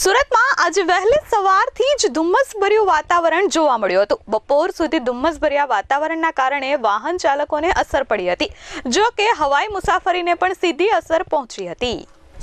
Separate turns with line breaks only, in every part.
સુરતમાં આજે વહેલી સવારથી જ ધુમ્મસભર્યું વાતાવરણ જોવા મળ્યું હતું. બપોર સુધી ધુમ્મસભર્યા વાતાવરણના કારણે વાહન ચાલકોને અસર પડી હતી, જો કે હવાઈ મુસાફરીને પણ સીધી અસર પહોંચી હતી.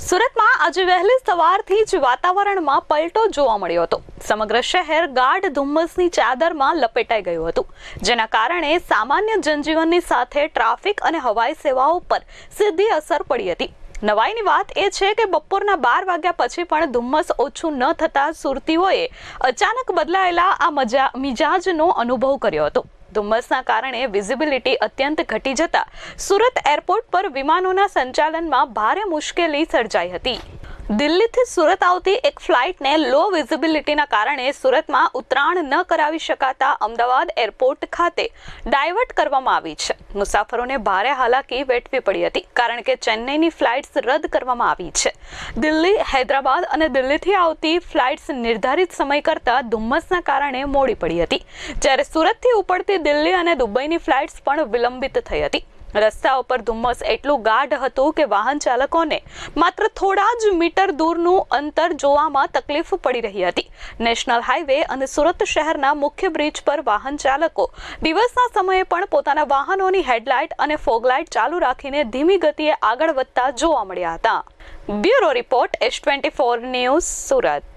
સુરતમાં આજે વહેલી સવારથી જ વાતાવરણમાં પલટો જોવા મળ્યો હતો. સમગ્ર શહેર ગાઢ ધુમ્મસની ચાદરમાં લપેટાઈ ગયું હતું, જેના કારણે સામાન્ય જનજીવનની સાથે ટ્રાફિક અને હવાઈ સેવાઓ પર સીધી અસર પડી હતી. નવાઈની વાત એ છે કે બપોરના બાર વાગ્યા પછી પણ ધુમ્મસ ઓછું ન થતા સુરતીઓએ અચાનક બદલાયેલા આ મજા, મિજાજનો અનુભવ કર્યો હતો. ધુમ્મસના કારણે વિઝિબિલિટી અત્યંત ઘટી જતા સુરત એરપોર્ટ પર વિમાનોના સંચાલનમાં ભારે મુશ્કેલી સર્જાઈ હતી. દિલ્હીથી સુરત આવતી એક ફ્લાઇટને લો વિઝિબિલિટીના કારણે સુરતમાં ઉતરાણ ન કરાવી શકાતા અમદાવાદ એરપોર્ટ ખાતે ડાયવર્ટ કરવામાં આવી છે. મુસાફરોને ભારે હાલાકી વેઠવી પડી હતી, કારણ કે ચેન્નઈની ફ્લાઇટ્સ રદ કરવામાં આવી છે. દિલ્હી, હૈદરાબાદ અને દિલ્હીથી આવતી ફ્લાઇટ્સ નિર્ધારિત સમય કરતાં ધુમ્મસના કારણે મોડી પડી હતી. જ્યારે સુરતથી ઉપડતી દિલ્હી અને દુબઈની ફ્લાઇટ્સ પણ વિલંબિત થઈ હતી. રસ્તા ઉપર ધુમ્મસ એટલું ગાઢ હતું કે વાહન ચાલકોને માત્ર થોડા જ મીટર દૂરનું અંતર જોવામાં તકલીફ પડી રહી હતી. નેશનલ હાઈવે અને સુરત શહેરના મુખ્ય બ્રિજ પર વાહન ચાલકો દિવસના સમયે પણ પોતાના વાહનોની હેડલાઇટ અને ફોગલાઇટ ચાલુ રાખીને ધીમી ગતિએ આગળ વધતા જોવા મળ્યા હતા. Bureau report S twenty four news Surat.